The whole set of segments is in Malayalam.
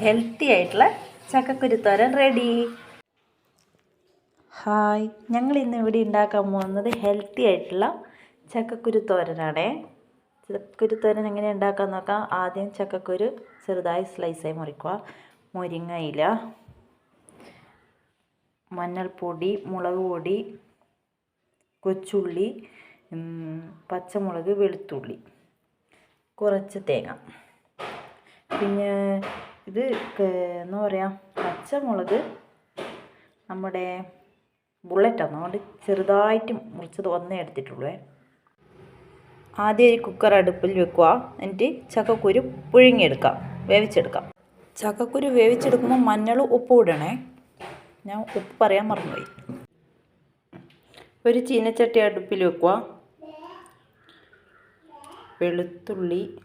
ഹെൽത്തി ആയിട്ടുള്ള ചക്കക്കുരുത്തോരൻ റെഡി ഹായ് ഞങ്ങൾ ഇന്ന് ഇവിടെ ഉണ്ടാക്കാൻ പോകുന്നത് ഹെൽത്തി ആയിട്ടുള്ള ചക്കക്കുരുത്തോരനാണേ. ചക്കക്കുരുത്തോരൻ എങ്ങനെ ഉണ്ടാക്കാൻ നോക്കാം? ആദ്യം ചക്കക്കുരു ചെറുതായി സ്ലൈസായി മുറിക്കുക. മുരിങ്ങയില മഞ്ഞൾപ്പൊടി മുളക് പൊടി കൊച്ചുള്ളി പച്ചമുളക് വെളുത്തുള്ളി. കുറച്ച് തേങ്ങ. പിന്നെ ഇത് എന്ന് പറയുക പച്ചമുളക് നമ്മുടെ ബുള്ളറ്റാണ് അതുകൊണ്ട് ചെറുതായിട്ട് മുറിച്ചത് ഒന്നേ എടുത്തിട്ടുള്ളൂ. ആദ്യം ഒരു കുക്കർ അടുപ്പിൽ വെക്കുക. എന്നിട്ട് ചക്കക്കുരു പുഴുങ്ങിയെടുക്കാം. വേവിച്ചെടുക്കാം. ചക്കക്കുരു വേവിച്ചെടുക്കുമ്പോൾ മഞ്ഞൾ ഉപ്പ് ഇടണേ. ഞാൻ ഉപ്പ് പറയാൻ മറന്നുപോയി. ഒരു ചീനച്ചട്ടി അടുപ്പിൽ വെക്കുക. വെളുത്തുള്ളി.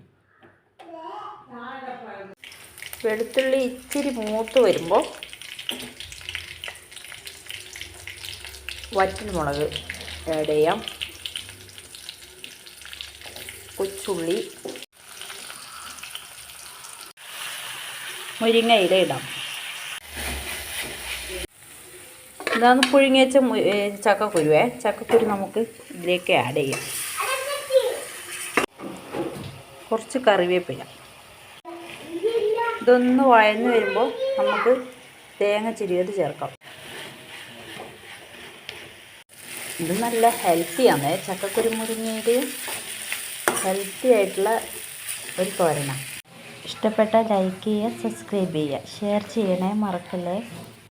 വെളുത്തുള്ളി ഇച്ചിരി മൂത്ത് വരുമ്പോൾ വറ്റൽമുളക് ആഡ് ചെയ്യാം. കൊച്ചുള്ളി. മുരിങ്ങ ഇല ഇടാം. ഇതാണ് പുഴുങ്ങി വെച്ച ചക്കക്കുരുവേ. ചക്കക്കുരു നമുക്ക് ഇതിലേക്ക് ആഡ് ചെയ്യാം. കുറച്ച് കറിവേപ്പില. ഇതൊന്ന് വഴന്ന് വരുമ്പോൾ നമുക്ക് തേങ്ങ ചിരിയത് ചേർക്കാം. ഇത് നല്ല ഹെൽത്തിയാണ് ചക്കക്കുരു മുരിങ്ങയിൽ ഹെൽത്തി ആയിട്ടുള്ള ഒരു തോരണം ഇഷ്ടപ്പെട്ട ലൈക്ക് ചെയ്യുക സബ്സ്ക്രൈബ് ചെയ്യുക. ഷെയർ ചെയ്യണേ മറക്കല്ലേ?